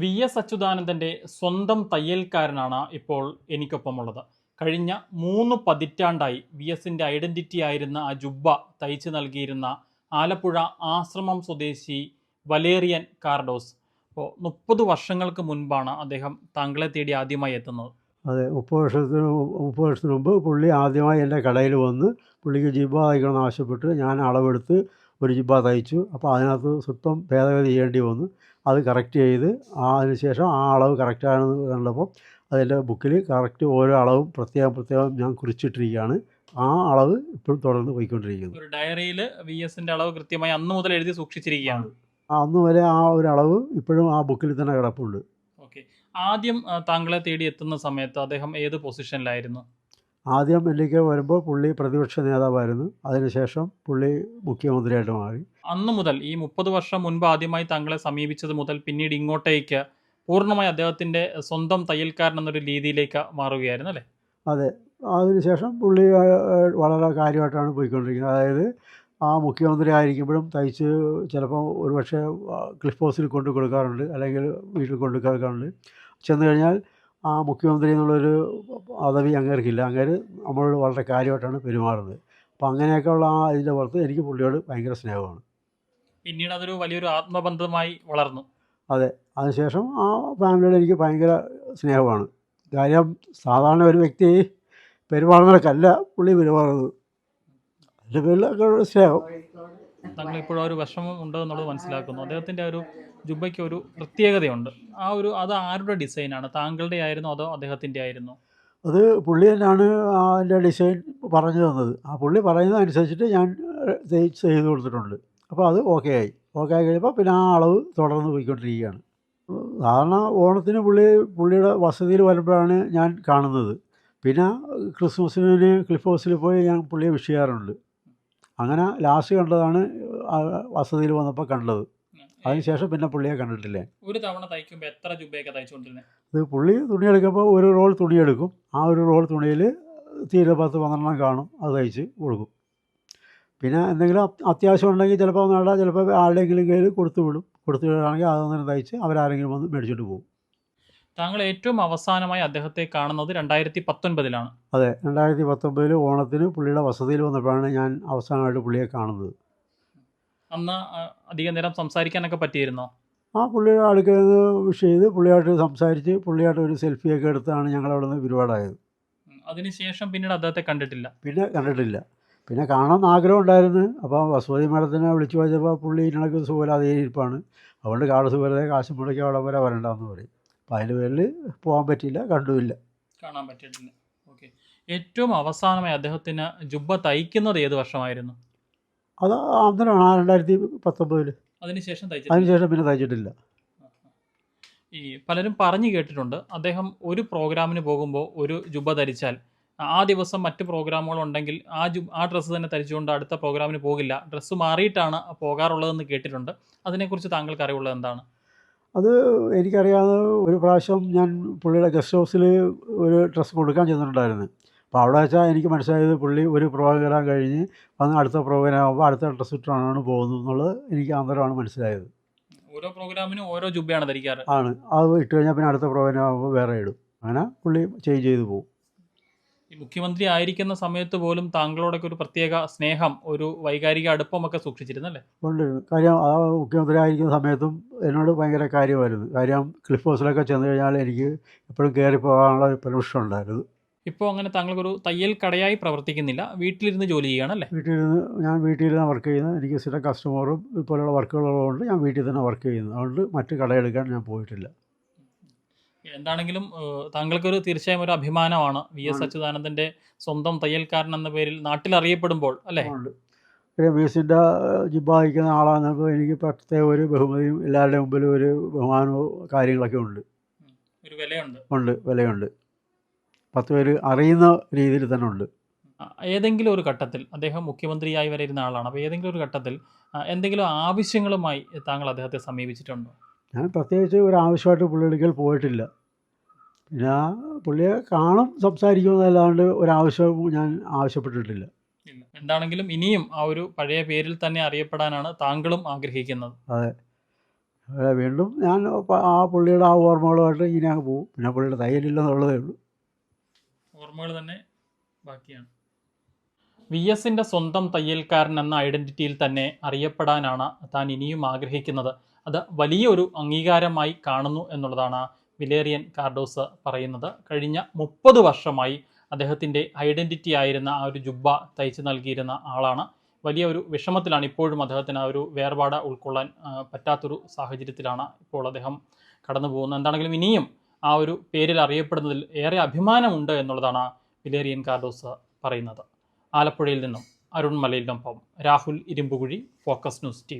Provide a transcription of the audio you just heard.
V S അച്യുതാനന്ദന്റെ സ്വന്തം തയ്യൽക്കാരനാണ് ഇപ്പോൾ എനിക്കൊപ്പമുള്ളത്. കഴിഞ്ഞ മൂന്ന് പതിറ്റാണ്ടായി വി എസിന്റെ ഐഡന്റിറ്റി ആയിരുന്ന ആ ജുബ്ബ തയ്ച്ചു നൽകിയിരുന്ന ആലപ്പുഴ ആശ്രമം സ്വദേശി വലേറിയൻ കാർഡോസ്. അപ്പോൾ മുപ്പത് വർഷങ്ങൾക്ക് മുൻപാണ് അദ്ദേഹം താങ്കളെ തേടി ആദ്യമായി എത്തുന്നത്. അതെ മുപ്പത് വർഷത്തിന് മുപ്പത് വർഷത്തിന് മുമ്പ് പുള്ളി ആദ്യമായി എന്റെ കടയിൽ വന്ന് പുള്ളിക്ക് ജിബ്ബ തയ്ക്കണമെന്ന് ആവശ്യപ്പെട്ട് ഞാൻ അളവെടുത്ത് ഒരു ജിബ്ബ തയ്ച്ചു. അപ്പോൾ അതിനകത്ത് സ്വല്പം ഭേദഗതി ചെയ്യേണ്ടി വന്നു. അത് കറക്റ്റ് ചെയ്ത് ആ അതിനുശേഷം ആ അളവ് കറക്റ്റാണെന്ന് കണ്ടപ്പോൾ അതിന്റെ ബുക്കിൽ കറക്റ്റ് ഓരോ അളവും പ്രത്യേകം പ്രത്യേകം ഞാൻ കുറിച്ചിട്ടിരിക്കുകയാണ്. ആ അളവ് ഇപ്പോഴും തുടർന്ന് പോയിക്കൊണ്ടിരിക്കുന്നു. ഒരു ഡയറിയിൽ വി എസിന്റെ അളവ് കൃത്യമായി അന്ന് മുതൽ എഴുതി സൂക്ഷിച്ചിരിക്കുകയാണ്. അന്ന് വരെ ആ ഒരു അളവ് ഇപ്പോഴും ആ ബുക്കിൽ തന്നെ കിടപ്പുണ്ട്. ഓക്കെ ആദ്യം താങ്കളെ തേടി എത്തുന്ന സമയത്ത് അദ്ദേഹം ഏത് പൊസിഷനിലായിരുന്നു ആദ്യം എനിക്ക് വരുമ്പോൾ പുള്ളി പ്രതിപക്ഷ നേതാവായിരുന്നു. അതിനുശേഷം പുള്ളി മുഖ്യമന്ത്രിയായിട്ട് മാറി. അന്ന് മുതൽ ഈ മുപ്പത് വർഷം മുൻപ് ആദ്യമായി തങ്ങളെ സമീപിച്ചത് മുതൽ പിന്നീട് ഇങ്ങോട്ടേക്ക് പൂർണമായി അദ്ദേഹത്തിന്റെ സ്വന്തം തയ്യൽക്കാരൻ എന്നൊരു രീതിയിലേക്ക് മാറുകയായിരുന്നു അല്ലേ? അതെ. അതിനുശേഷം പുള്ളി വളരെ കാര്യമായിട്ടാണ് പോയിക്കൊണ്ടിരിക്കുന്നത്. അതായത് ആ മുഖ്യമന്ത്രി ആയിരിക്കുമ്പോഴും തയ്ച്ച് ചിലപ്പോൾ ഒരുപക്ഷെ ക്ലിഫ് ഹൗസിൽ കൊണ്ട് കൊടുക്കാറുണ്ട് അല്ലെങ്കിൽ വീട്ടിൽ കൊണ്ട് കൊടുക്കാറുണ്ട് ചെന്ന് കഴിഞ്ഞാൽ ആ മുഖ്യമന്ത്രി എന്നുള്ളൊരു പദവി അങ്ങേർക്കില്ല. അങ്ങേര് നമ്മളോട് വളരെ കാര്യമായിട്ടാണ് പെരുമാറുന്നത്. അപ്പോൾ അങ്ങനെയൊക്കെയുള്ള ആ ഇതിന്റെ പുറത്ത് എനിക്ക് പുള്ളിയോട് ഭയങ്കര സ്നേഹമാണ്. പിന്നീട് അതൊരു വലിയൊരു ആത്മബന്ധമായി വളർന്നു. അതെ. അതിനുശേഷം ആ ഫാമിലിയോട് എനിക്ക് ഭയങ്കര സ്നേഹമാണ്. കാര്യം സാധാരണ ഒരു വ്യക്തി പെരുമാറുന്നവർക്കല്ല പുള്ളി പെരുമാറുന്നത്. അതിന്റെ പേരിലൊക്കെ സ്നേഹം. താങ്കൾ ഇപ്പോഴും ആ ഒരു വിഷമം ഉണ്ട് എന്നുള്ളത് മനസ്സിലാക്കുന്നു. അദ്ദേഹത്തിന്റെ ഒരു ജുബയ്ക്ക് ഒരു പ്രത്യേകതയുണ്ട്. ആ ഒരു അത് ആരുടെ ഡിസൈനാണ്? താങ്കളുടെ ആയിരുന്നു അതോ അദ്ദേഹത്തിന്റെ ആയിരുന്നു? അത് പുള്ളി തന്നെയാണ് അതിന്റെ ഡിസൈൻ പറഞ്ഞു തന്നത്. ആ പുള്ളി പറയുന്നതനുസരിച്ചിട്ട് ഞാൻ ചെയ്ത് കൊടുത്തിട്ടുണ്ട്. അപ്പോൾ അത് ഓക്കെ ആയി. ഓക്കെ ആയി കഴിയുമ്പോൾ പിന്നെ ആ അളവ് തുടർന്ന് പോയിക്കൊണ്ടിരിക്കുകയാണ്. സാധാരണ ഓണത്തിന് പുള്ളി പുള്ളിയുടെ വസതിയിൽ വരുമ്പോഴാണ് ഞാൻ കാണുന്നത്. പിന്നെ ക്രിസ്മസിന് ക്ലിഫ് ഹൗസിൽ പോയി ഞാൻ പുള്ളിയെ വിഷ് ചെയ്യാറുണ്ട്. അങ്ങനെ ലാസ്റ്റ് കണ്ടതാണ് വസതിയിൽ വന്നപ്പോൾ കണ്ടത്. അതിനുശേഷം പിന്നെ പുള്ളിയെ കണ്ടിട്ടില്ല? ഒരു തവണ തയ്ക്കുമ്പോൾ എത്ര രൂപയൊക്കെ തയ്ച്ചുകൊണ്ടിരുന്നത് ഇത് പുള്ളി തുണിയെടുക്കുമ്പോൾ ഒരു റോൾ തുണിയെടുക്കും ആ ഒരു റോൾ തുണിയിൽ തീരെ പത്ത് പന്ത്രണ്ടെണ്ണം കാണും അത് തയ്ച്ച് കൊടുക്കും. പിന്നെ എന്തെങ്കിലും അത്- അത്യാവശ്യം ഉണ്ടെങ്കിൽ ചിലപ്പോൾ നേടാം ചിലപ്പോൾ ആരുടെയെങ്കിലും കയ്യിൽ കൊടുത്തു വിടും. കൊടുത്തു വിടുകയാണെങ്കിൽ അതൊന്നും തയ്ച്ച് അവരാരെങ്കിലും വന്ന് മേടിച്ചിട്ട് പോകും. താങ്കൾ ഏറ്റവും അവസാനമായി അദ്ദേഹത്തെ കാണുന്നത് രണ്ടായിരത്തി പത്തൊൻപതിലാണ് അതെ രണ്ടായിരത്തി പത്തൊമ്പതിൽ ഓണത്തിന് പുള്ളിയുടെ വസതിയിൽ വന്നപ്പോഴാണ് ഞാൻ അവസാനമായിട്ട് പുള്ളിയെ കാണുന്നത്. അന്ന് അധികം നേരം സംസാരിക്കാനൊക്കെ പറ്റിയിരുന്നോ? ആ പുള്ളിയുടെ അടുക്കൽ വിഷ് ചെയ്ത് പുള്ളിയായിട്ട് സംസാരിച്ച് പുള്ളിയായിട്ട് ഒരു സെൽഫിയൊക്കെ എടുത്താണ് ഞങ്ങൾ അവിടെ നിന്ന് ഒരുപാടായത് അതിനുശേഷം പിന്നീട് അദ്ദേഹത്തെ കണ്ടിട്ടില്ല. പിന്നെ കണ്ടിട്ടില്ല. പിന്നെ കാണാൻ ആഗ്രഹം ഉണ്ടായിരുന്നു. അപ്പോൾ വസുമതി മേഡത്തിനെ വിളിച്ചു വച്ചപ്പോൾ പുള്ളി ഇതിനൊക്കെ സുഖമില്ലാതെ ഇരിപ്പാണ്. അതുകൊണ്ട് കാട് സുഖത്തെ കാശ് മുടക്കി അവിടെ വരെ വരണ്ടെന്ന് പറയും. അപ്പോൾ പേരിൽ പോകാൻ പറ്റിയില്ല കണ്ടുമില്ല. കാണാൻ പറ്റിയിട്ടില്ല. ഓക്കെ. ഏറ്റവും അവസാനമായി അദ്ദേഹത്തിന് ജുബ്ബ തയ്ക്കുന്നത് ഏത് വർഷമായിരുന്നു? അത് അന്നേരമാണ് ആ രണ്ടായിരത്തി പത്തൊമ്പതിൽ അതിനുശേഷം തയ്ച്ചു അതിനുശേഷം പിന്നെ തയ്ച്ചിട്ടില്ല. ഈ പലരും പറഞ്ഞു കേട്ടിട്ടുണ്ട് അദ്ദേഹം ഒരു പ്രോഗ്രാമിന് പോകുമ്പോൾ ഒരു ജുബ ധരിച്ചാൽ ആ ദിവസം മറ്റ് പ്രോഗ്രാമുകൾ ഉണ്ടെങ്കിൽ ആ ജു ആ ഡ്രസ്സ് തന്നെ ധരിച്ചുകൊണ്ട് അടുത്ത പ്രോഗ്രാമിന് പോകില്ല. ഡ്രസ്സ് മാറിയിട്ടാണ് പോകാറുള്ളതെന്ന് കേട്ടിട്ടുണ്ട്. അതിനെക്കുറിച്ച് താങ്കൾക്ക് അറിവുള്ളത് എന്താണ്? അത് എനിക്കറിയാവുന്ന ഒരു പ്രാവശ്യം ഞാൻ പുള്ളിയുടെ ഗസ്റ്റ് ഹൗസിൽ ഒരു ഡ്രസ്സ് കൊടുക്കാൻ ചെന്നിട്ടുണ്ടായിരുന്നു. അപ്പോൾ അവിടെ വെച്ചാൽ എനിക്ക് മനസ്സിലായത് പുള്ളി ഒരു പ്രോഗ്രാം കഴിഞ്ഞ് വന്ന് അടുത്ത പ്രോഗ്രാം ആകുമ്പോൾ അടുത്ത ഡ്രസ്സ് ഇട്ടാണ് പോകുന്നത് എന്നുള്ളത് എനിക്ക് അന്നേരമാണ് മനസ്സിലായത്. ഓരോ പ്രോഗ്രാമിനും ഓരോ ജുബയാണ് ധരിക്കാറ്. ആണ്. അത് ഇട്ട് കഴിഞ്ഞാൽ പിന്നെ അടുത്ത പ്രോഗ്രാം ആകുമ്പോൾ വേറെ ഇടും. അങ്ങനെ പുള്ളി ചേഞ്ച് ചെയ്ത് പോകും. ഈ മുഖ്യമന്ത്രി ആയിരിക്കുന്ന സമയത്ത് പോലും താങ്കളോടൊക്കെ ഒരു പ്രത്യേക സ്നേഹം ഒരു വൈകാരിക അടുപ്പമൊക്കെ സൂക്ഷിച്ചിരുന്നല്ലേ? ഉണ്ട്. കാര്യം ആ മുഖ്യമന്ത്രി ആയിരിക്കുന്ന സമയത്തും എന്നോട് ഭയങ്കര കാര്യമായിരുന്നു. കാര്യം ക്ലിഫ് ഹൗസിലൊക്കെ ചെന്ന് കഴിഞ്ഞാൽ എനിക്ക് എപ്പോഴും കയറി പോകാനുള്ള പെർമിഷൻ ഉണ്ടായിരുന്നു. ഇപ്പോൾ അങ്ങനെ താങ്കൾക്കൊരു തയ്യൽ കടയായി പ്രവർത്തിക്കുന്നില്ല. വീട്ടിലിരുന്ന് ജോലി ചെയ്യുകയാണല്ലേ? വീട്ടിലിരുന്ന് ഞാൻ വീട്ടിലിരുന്ന് വർക്ക് ചെയ്യുന്നത്. എനിക്ക് സ്ഥിരം കസ്റ്റമറും ഇപ്പോഴുള്ള വർക്കുകളുള്ളതുകൊണ്ട് ഞാൻ വീട്ടിൽ തന്നെ വർക്ക് ചെയ്യുന്നത് അതുകൊണ്ട് മറ്റ് കടയെടുക്കാൻ ഞാൻ പോയിട്ടില്ല. എന്താണെങ്കിലും താങ്കൾക്കൊരു തീർച്ചയായും ഒരു അഭിമാനമാണ് വി എസ് അച്യുതാനന്ദന്റെ സ്വന്തം തയ്യൽക്കാരൻ എന്ന പേരിൽ നാട്ടിൽ അറിയപ്പെടുമ്പോൾ അല്ലേ ഉണ്ട് ജിബാഹിക്കുന്ന ആളാണെന്നപ്പോൾ എനിക്ക് പ്രത്യേക ഒരു ബഹുമതിയും എല്ലാവരുടെ മുമ്പിലും ഒരു ബഹുമാനവും കാര്യങ്ങളൊക്കെ ഉണ്ട്. ഒരു വിലയുണ്ട്. ഉണ്ട് വിലയുണ്ട്. പത്ത് പേര് അറിയുന്ന രീതിയിൽ തന്നെ ഉണ്ട്. ഏതെങ്കിലും ഒരു ഘട്ടത്തിൽ അദ്ദേഹം മുഖ്യമന്ത്രിയായി വരെ ഇരുന്ന ആളാണ്. അപ്പോൾ ഏതെങ്കിലും ഒരു ഘട്ടത്തിൽ എന്തെങ്കിലും ആവശ്യങ്ങളുമായി താങ്കൾ അദ്ദേഹത്തെ സമീപിച്ചിട്ടുണ്ടോ? ഞാൻ പ്രത്യേകിച്ച് ഒരു ആവശ്യമായിട്ട് പുള്ളിയെടുക്കൽ പോയിട്ടില്ല. പിന്നെ ആ പുള്ളിയെ കാണും സംസാരിക്കുമെന്നല്ലാണ്ട് ഒരാവശ്യവും ഞാൻ ആവശ്യപ്പെട്ടിട്ടില്ല. എന്താണെങ്കിലും ഇനിയും ആ ഒരു പഴയ പേരിൽ തന്നെ അറിയപ്പെടാനാണ് താങ്കളും ആഗ്രഹിക്കുന്നത്. അതെ. വീണ്ടും ഞാൻ ആ പുള്ളിയുടെ ആ ഓർമ്മകളുമായിട്ട് ഇങ്ങനെ അങ്ങ് പോകും. പിന്നെ പുള്ളിയുടെ തയ്യലില്ലെന്നുള്ളതേ ഉള്ളൂ. ഓർമ്മകൾ തന്നെ ബാക്കിയാണ്. വി എസിന്റെ സ്വന്തം തയ്യൽക്കാരൻ എന്ന ഐഡന്റിറ്റിയിൽ തന്നെ അറിയപ്പെടാനാണ് താൻ ഇനിയും ആഗ്രഹിക്കുന്നത്. അത് വലിയൊരു അംഗീകാരമായി കാണുന്നു എന്നുള്ളതാണ് വിലേറിയൻ കാർഡോസ് പറയുന്നത്. കഴിഞ്ഞ മുപ്പത് വർഷമായി അദ്ദേഹത്തിന്റെ ഐഡന്റിറ്റി ആയിരുന്ന ആ ഒരു ജുബ്ബ തയ്ച്ചു നൽകിയിരുന്ന ആളാണ്. വലിയ ഒരു വിഷമത്തിലാണ് ഇപ്പോഴും അദ്ദേഹത്തിന് ആ ഒരു വേർപാട് ഉൾക്കൊള്ളാൻ പറ്റാത്തൊരു സാഹചര്യത്തിലാണ് ഇപ്പോൾ അദ്ദേഹം കടന്നു പോകുന്നത്. എന്താണെങ്കിലും ഇനിയും ആ ഒരു പേരിൽ അറിയപ്പെടുന്നതിൽ ഏറെ അഭിമാനമുണ്ട് എന്നുള്ളതാണ് വിലേറിയൻ കാർഡോസ് പറയുന്നത്. ആലപ്പുഴയിൽ നിന്നും അരുൺ മലയിലിനൊപ്പം Rahul Irumbukuzhi focus news T